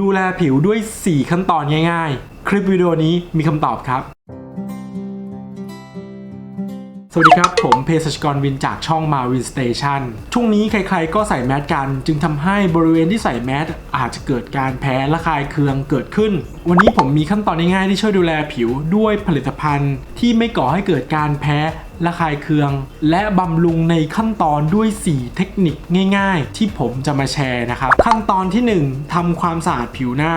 ดูแลผิวด้วย 4 ขั้นตอนง่าย ๆ คลิปวิดีโอนี้มีคำตอบครับ สวัสดีครับ ผมเภสัชกรวินจากช่อง Marvin Station ช่วงนี้ใครๆก็ใส่แมสกัน จึงทำให้บริเวณที่ใส่แมสอาจจะเกิดการแพ้ระคายเคืองเกิดขึ้น วันนี้ผมมีขั้นตอนง่ายๆที่ช่วยดูแลผิวด้วยผลิตภัณฑ์ ที่ไม่ก่อให้เกิดการแพ้ ระคายเคือง และบำรุงในขั้นตอนด้วย 4 เทคนิคง่าย ๆ ที่ผมจะมาแชร์นะครับ ขั้นตอนที่ 1ทำความสะอาดผิวหน้า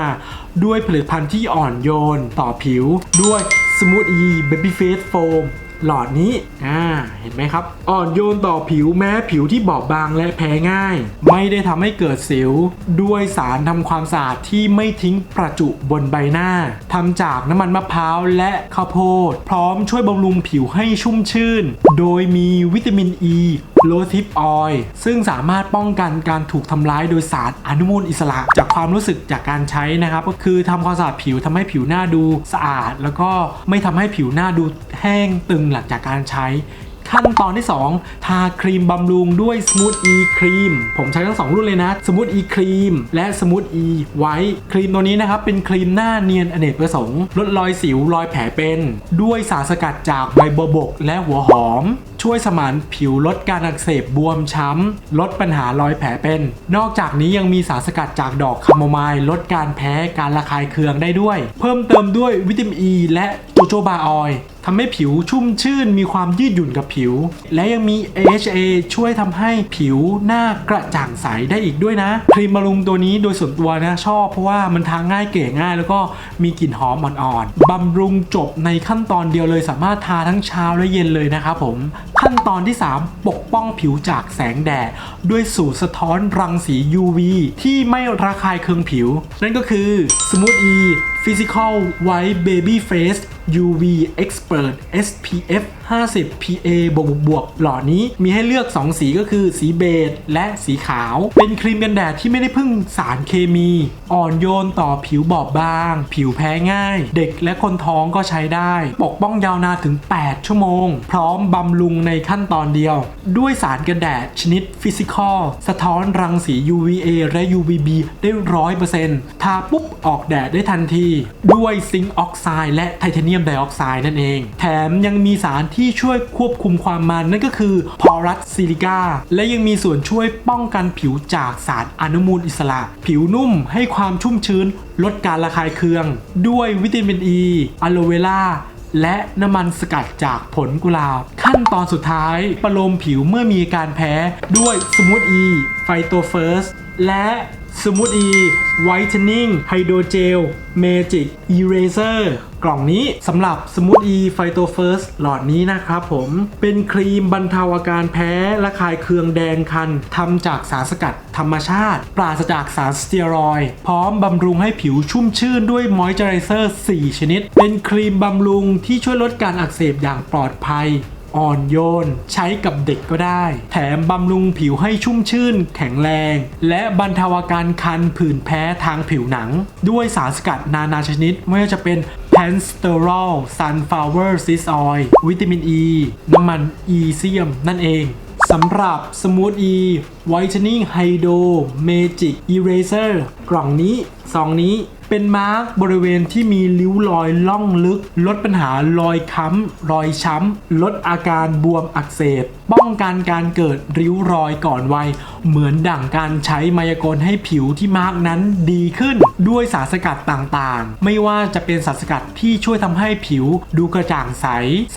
ด้วยผลิตภัณฑ์ที่อ่อนโยนต่อผิว ด้วย Smooth E Baby Face Foam หลอดนี้ อ่า เห็นไหมครับ อ่อนโยนต่อผิวแม้ผิวที่บอบบางและแพ้ง่าย ไม่ได้ทำให้เกิดสิว ด้วยสารทำความสะอาดที่ไม่ทิ้งประจุบนใบหน้าทำจากน้ำมันมะพร้าวและข้าวโพด พร้อมช่วยบำรุงผิวให้ชุ่มชื่น โดยมีวิตามินอ e, ี โลทิปออยซึ่งสามารถป้องกันการถูกทำร้ายโดยสารอนุมูลอิสระ จากความรู้สึกจากการใช้นะครับ ก็คือทำความสะอาดผิวทำให้ผิวหน้าดูสะอาด แล้วก็ไม่ทำให้ผิวหน้าดูแห้งตึงหลังจากการใช้ขั้นตอนที่ 2 ทาครีมบำรุงด้วย Smooth E ครีมผมใช้ทั้ง 2 รุ่นเลยนะ Smooth E ครีมและ Smooth E ไว้ครีมตัวนี้นะครับ เป็นครีมหน้าเนียนอเนกประสงค์ ลดรอยสิวรอยแผลเป็น ด้วยสารสกัดจากใบบัวบกและหัวหอม ช่วยสมานผิวลดการอักเสบบวมช้ำ ลดปัญหารอยแผลเป็น นอกจากนี้ยังมีสารสกัดจากดอกคาโมไมล์ลดการแพ้การระคายเคืองได้ด้วย เพิ่มเติมด้วยวิตามินอีและโจโจบาออยล์ทำให้ผิวชุ่มชื่นมีความยืดหยุ่นกับผิว และยังมี AHA ช่วยทำให้ผิวหน้ากระจ่างใสได้อีกด้วยนะ ครีมบำรุงตัวนี้โดยส่วนตัวนะชอบเพราะว่ามันทาง่ายเก๋ง่าย แล้วก็มีกลิ่นหอมอ่อนๆบำรุงจบในขั้นตอนเดียวเลยสามารถทาทั้งเช้าและเย็นเลยนะครับผมขั้นตอนที่ 3 ปกป้องผิวจากแสงแดด ด้วยสูตรสะท้อนรังสี UV ที่ไม่ระคายเคืองผิว นั่นก็คือ Smooth E Physical White Baby Face UV Expert SPF 50 PA บวกบวกหล่อนี้มีให้เลือก 2 สีก็คือสีเบจและสีขาว เป็นครีมกันแดดที่ไม่ได้พึ่งสารเคมี อ่อนโยนต่อผิวบอบบาง ผิวแพ้ง่าย เด็กและคนท้องก็ใช้ได้ ปกป้องยาวนานถึง 8 ชั่วโมง พร้อมบำรุงในขั้นตอนเดียว ด้วยสารกันแดดชนิดฟิสิกอลสะท้อนรังสี UVA และ UVB ได้ร้อยเปอร์เซ็นต์ทาปุ๊บออกแดดได้ทันที ด้วยซิงค์ออกไซด์และไทเทเนียมไดออกไซด์นั่นเอง แถมยังมีสารที่ช่วยควบคุมความมันนั่นก็คือพอรัสซิลิก้าและยังมีส่วนช่วยป้องกันผิวจากสารอนุมูลอิสระ ผิวนุ่มให้ความชุ่มชื้น ลดการระคายเคือง ด้วยวิตามินอีอะโลเวล่าและน้ำมันสกัดจากผลกุหลาบ ขั้นตอนสุดท้ายประโลมผิวเมื่อมีอาการแพ้ด้วยสมูทอี Smooth E Phyto First และ Smooth E Whitening Hydrogel Magic Eraser กล่องนี้สำหรับ Smooth E Phyto First หลอดนี้นะครับผมเป็นครีมบรรเทาอาการแพ้ระคายเคืองแดงคันทำจากสารสกัดธรรมชาติ ปราศจากสารสเตียรอยด์พร้อมบำรุงให้ผิวชุ่มชื่นด้วยมอยเจอไรเซอร์ 4 ชนิด เป็นครีมบำรุงที่ช่วยลดการอักเสบอย่างปลอดภัย อ่อนโยน ใช้กับเด็กก็ได้ แถมบำรุงผิวให้ชุ่มชื่น แข็งแรง และบรรเทาอาการคันผื่นแพ้ทางผิวหนัง ด้วยสารสกัดนานาชนิดไม่ว่าจะเป็น p a n s t e r o l Sunflower Seed Oil วิตามินอ e, ีน้ำมันอีเซียมนั่นเองสำหรับ Smooth E Whitening Hydro Magic Eraser กล่องนี้ ซองนี้ เป็นมาร์กบริเวณที่มีริ้วรอยล่องลึก ลดปัญหารอยค้ำรอยช้ำ ลดอาการบวมอักเสบ ป้องกันการเกิดริ้วรอยก่อนวัย เหมือนดั่งการใช้มายากลให้ผิวที่มาร์กนั้นดีขึ้น ด้วยสารสกัดต่างๆ ไม่ว่าจะเป็นสารสกัดที่ช่วยทำให้ผิวดูกระจ่างใส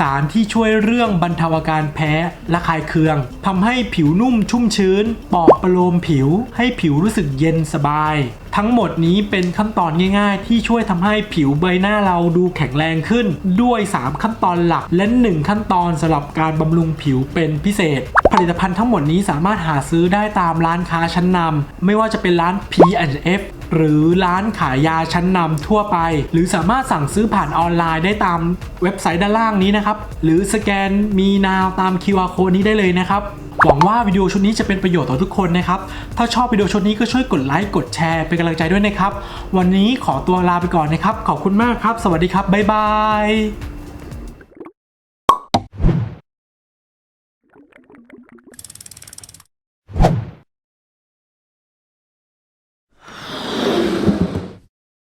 สารที่ช่วยเรื่องบรรเทาอาการแพ้ระคายเคืองทำให้ผิวนุ่มชุ่มชื้น ปลอบประโลมผิวให้ผิวรู้สึกเย็นสบาย ทั้งหมดนี้เป็นขั้นตอนง่าย ๆ ที่ช่วยทำให้ผิวใบหน้าเราดูแข็งแรงขึ้น ด้วย 3 ขั้นตอนหลักและ 1 ขั้นตอนสำหรับการบำรุงผิวเป็นพิเศษ ผลิตภัณฑ์ทั้งหมดนี้สามารถหาซื้อได้ตามร้านค้าชั้นนำไม่ว่าจะเป็นร้าน P&F หรือร้านขายยาชั้นนำทั่วไป หรือสามารถสั่งซื้อผ่านออนไลน์ได้ตามเว็บไซต์ด้านล่างนี้นะครับ หรือสแกนมีนาวตาม QR code นี้ได้เลยนะครับ หวังว่าวิดีโอชุดนี้จะเป็นประโยชน์ต่อทุกคนนะครับ ถ้าชอบวิดีโอชุดนี้ก็ช่วยกดไลค์กดแชร์เป็นกำลังใจด้วยนะครับ วันนี้ขอตัวลาไปก่อนนะครับ ขอบคุณมากครับ สวัสดีครับ บ๊ายบาย